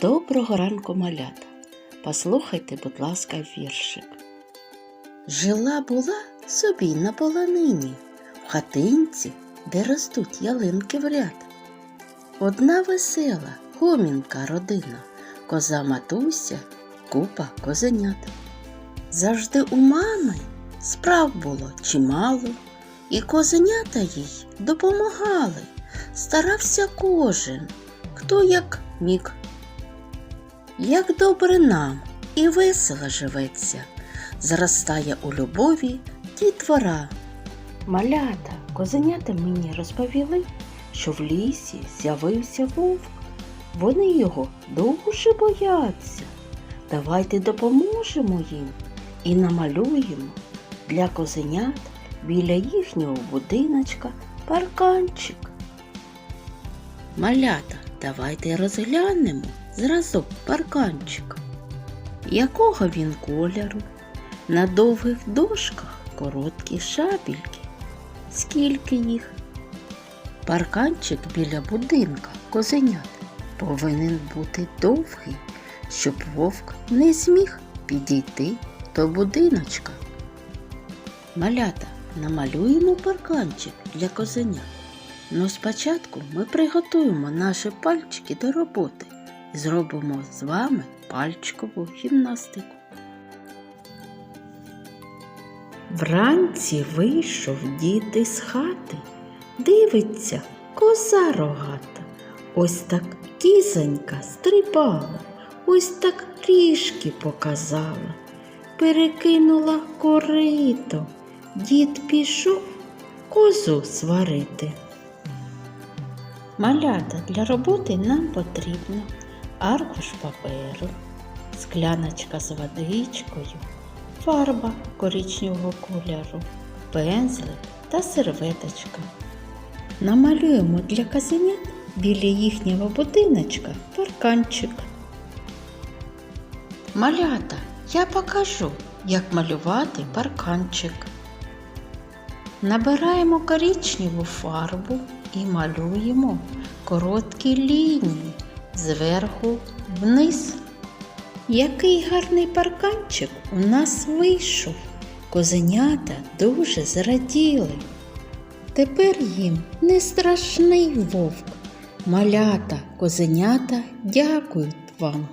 Доброго ранку, малята. Послухайте, будь ласка, віршик. Жила була собі на полонині, в хатинці, де ростуть ялинки в ряд. Одна весела, гомінка родина, коза матуся, купа козенят. Завжди у мами справ було чимало, і козенята їй допомагали. Старався кожен, хто як міг. Як добре нам і весело живеться, зростає у любові дітвора. Малята, козенята мені розповіли, що в лісі з'явився вовк. Вони його дуже бояться. Давайте допоможемо їм і намалюємо для козенят біля їхнього будиночка парканчик. Малята, давайте розглянемо зразок парканчика. Якого він кольору? На довгих дошках короткі шабільки. Скільки їх? Парканчик біля будинка козенят повинен бути довгий, щоб вовк не зміг підійти до будиночка. Малята, намалюємо парканчик для козенят. Ну спочатку ми приготуємо наші пальчики до роботи і зробимо з вами пальчикову гімнастику. Вранці вийшов дід із хати, дивиться, коза рогата. Ось так кізонька стрибала, ось так ріжки показала, перекинула корито. Дід пішов козу сварити. Малята для роботи нам потрібно аркуш паперу, скляночка з водичкою, фарба коричневого кольору, пензлик та серветочка. Намалюємо для казенят біля їхнього будиночка парканчик. Малята, я покажу, як малювати парканчик. Набираємо коричневу фарбу і малюємо короткі лінії зверху вниз. Який гарний парканчик у нас вийшов. Козенята дуже зраділи. Тепер їм не страшний вовк. Малята, козенята дякують вам.